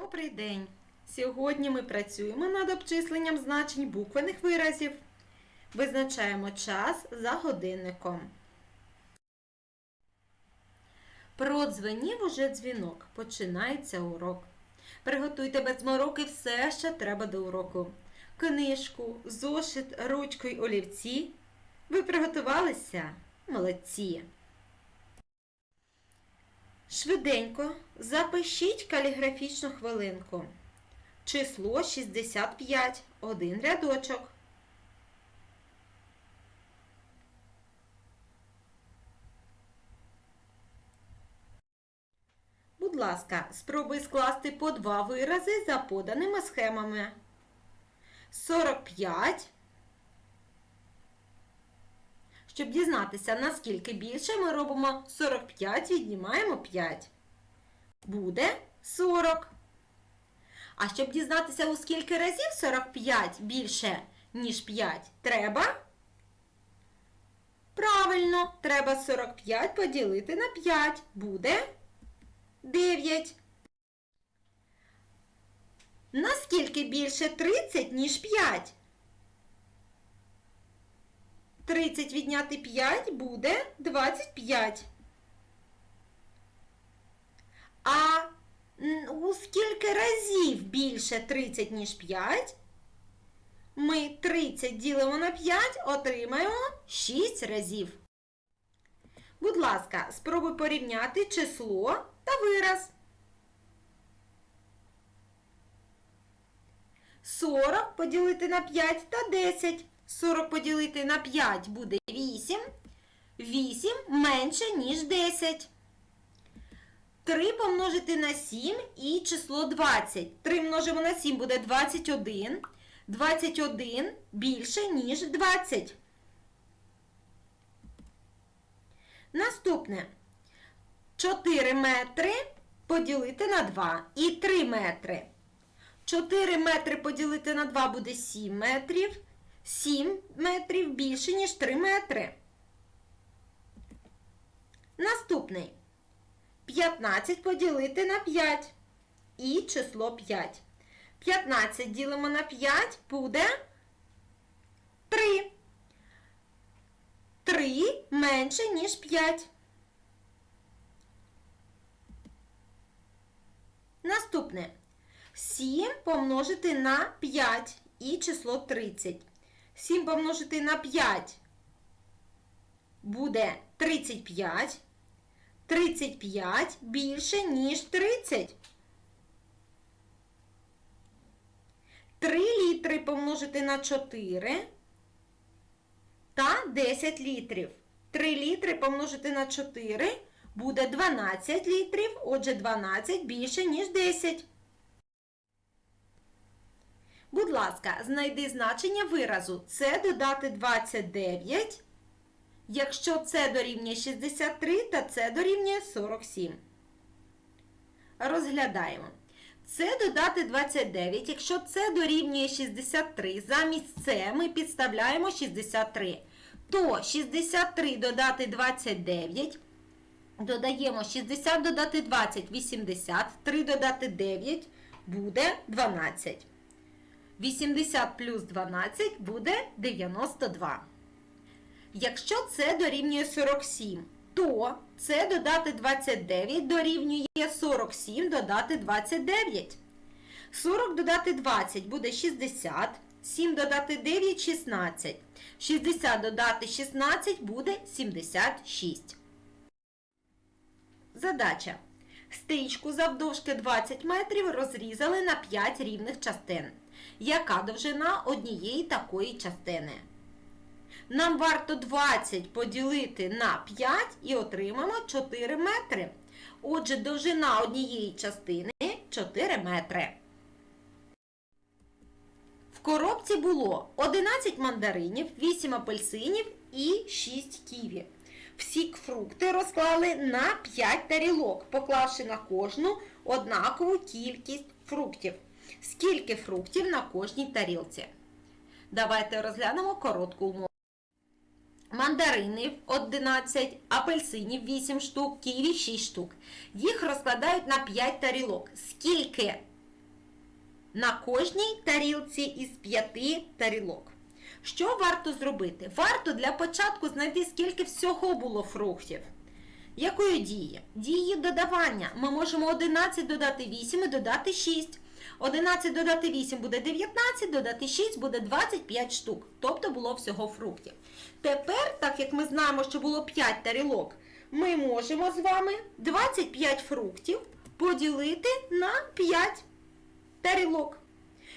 Добрий день! Сьогодні ми працюємо над обчисленням значень буквених виразів. Визначаємо час за годинником. Продзвенів уже дзвінок. Починається урок. Приготуйте без мороки все, що треба до уроку. Книжку, зошит, ручку й олівці. Ви приготувалися? Молодці! Швиденько запишіть каліграфічну хвилинку. Число 65. Один рядочок. Будь ласка, спробуй скласти по два вирази за поданими схемами. 45. Щоб дізнатися, наскільки більше, ми робимо 45, віднімаємо 5. Буде 40. А щоб дізнатися, у скільки разів 45 більше, ніж 5, треба? Правильно, треба 45 поділити на 5. Буде 9. Наскільки більше 30, ніж 5? 30 відняти 5 буде 25. А у скільки разів більше 30, ніж 5? Ми 30 ділимо на 5, отримаємо 6 разів. Будь ласка, спробуй порівняти число та вираз. 40 поділити на 5 та 10. 40 поділити на 5 буде 8. 8 менше, ніж 10. 3 помножити на 7 і число 20. 3 множимо на 7 буде 21. 21 більше, ніж 20. Наступне. 4 метри поділити на 2 і 3 метри. 4 метри поділити на 2 буде 7 метрів. 7 метрів більше, ніж 3 метри. Наступний. 15 поділити на 5. І число 5. 15 ділимо на 5 буде 3. 3 менше, ніж 5. Наступне. 7 помножити на 5 і число 30. 7 помножити на 5 буде 35. 35 більше, ніж 30. 3 літри помножити на 4 та 10 літрів. 3 літри помножити на 4 буде 12 літрів, отже 12 більше, ніж 10. Будь ласка, знайди значення виразу. Це додати 29, якщо це дорівнює 63 та це дорівнює 47. Розглядаємо. Це додати 29, якщо це дорівнює 63, замість це ми підставляємо 63. То 63 додати 29, додаємо 60 додати 20, 80, 3 додати 9 буде 12. 80 плюс 12 буде 92. Якщо це дорівнює 47, то це додати 29 дорівнює 47 додати 29. 40 додати 20 буде 60. 7 додати 9 16. 60 додати 16 буде 76. Задача. Стрічку завдовжки 20 метрів розрізали на 5 рівних частин. Яка довжина однієї такої частини? Нам варто 20 поділити на 5 і отримаємо 4 метри. Отже, довжина однієї частини 4 метри. В коробці було 11 мандаринів, 8 апельсинів і 6 ківі. Всі фрукти розклали на 5 тарілок, поклавши на кожну однакову кількість фруктів. Скільки фруктів на кожній тарілці? Давайте розглянемо коротку умову. Мандаринів 11, апельсинів 8 штук, ківі 6 штук. Їх розкладають на 5 тарілок. Скільки на кожній тарілці із п'яти тарілок. Що варто зробити? Варто для початку знайти, скільки всього було фруктів. Якої дії? Дії додавання. Ми можемо 11 додати 8 і додати 6. 11 додати 8 буде 19, додати 6 буде 25 штук. Тобто було всього фруктів. Тепер, так як ми знаємо, що було 5 тарілок, ми можемо з вами 25 фруктів поділити на 5 тарілок.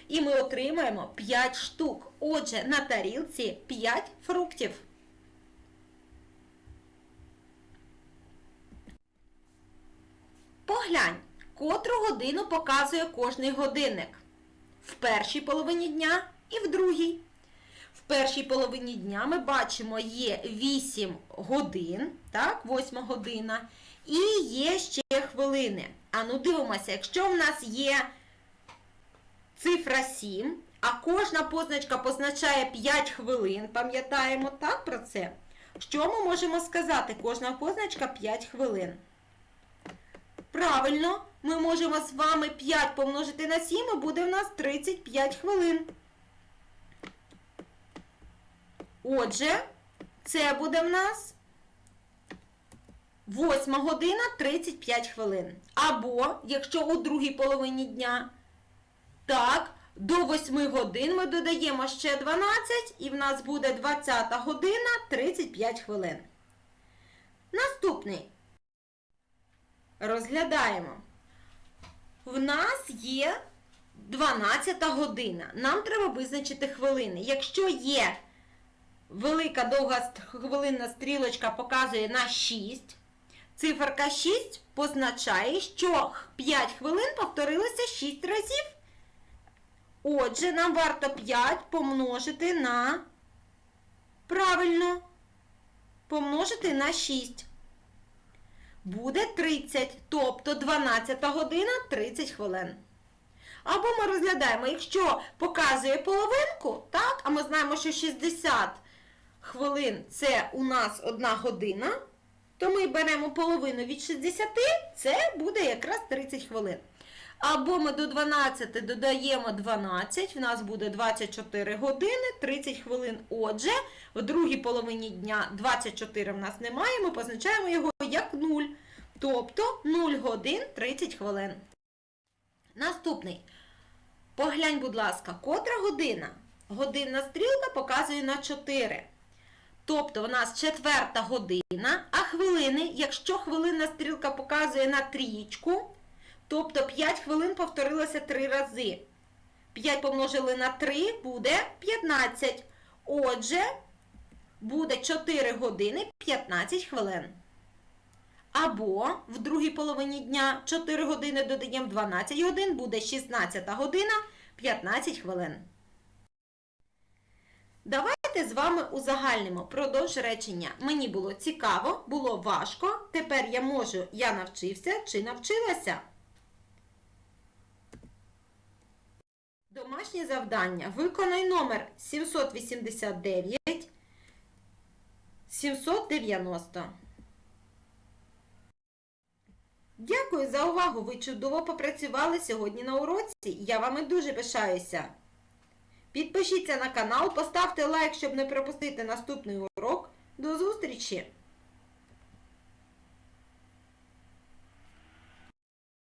І ми отримаємо 5 штук. Отже, на тарілці 5 фруктів. Поглянь, котру годину показує кожний годинник. В першій половині дня і в другій. В першій половині дня ми бачимо є 8 годин, так, 8 година, і є ще хвилини. А ну дивимося, якщо в нас є цифра 7, а кожна позначка позначає 5 хвилин, пам'ятаємо так про це? Що ми можемо сказати? Кожна позначка 5 хвилин. Правильно, ми можемо з вами 5 помножити на 7 і буде в нас 35 хвилин. Отже, це буде в нас 8 година 35 хвилин. Або, якщо у другій половині дня, так, до 8 годин ми додаємо ще 12, і в нас буде 20 година 35 хвилин. Наступний. Розглядаємо. В нас є 12 година. Нам треба визначити хвилини. Якщо є велика довга хвилинна стрілочка показує на 6, циферка 6 позначає, що 5 хвилин повторилося 6 разів. Отже, нам варто 5 помножити на правильно, помножити на 6 буде 30, тобто 12 година 30 хвилин. Або ми розглядаємо, якщо показує половинку, так, а ми знаємо, що 60 хвилин це у нас 1 година, то ми беремо половину від 60, це буде якраз 30 хвилин. Або ми до 12 додаємо 12, в нас буде 24 години, 30 хвилин. Отже, в другій половині дня 24 в нас немає, ми позначаємо його як 0. Тобто 0 годин 30 хвилин. Наступний. Поглянь, будь ласка, котра година? Годинна стрілка показує на 4. Тобто в нас четверта година, а хвилини, якщо хвилинна стрілка показує на трієчку, тобто 5 хвилин повторилося 3 рази. 5 помножили на 3 буде 15. Отже, буде 4 години 15 хвилин. Або в другій половині дня 4 години додаємо 12 годин, буде 16 година 15 хвилин. Давайте з вами узагальнимо продовж речення. Мені було цікаво, було важко. Тепер я можу, я навчився чи навчилася. Домашнє завдання. Виконай номер 789 790. Дякую за увагу! Ви чудово попрацювали сьогодні на уроці. Я вами дуже пишаюся. Підпишіться на канал, поставте лайк, щоб не пропустити наступний урок. До зустрічі!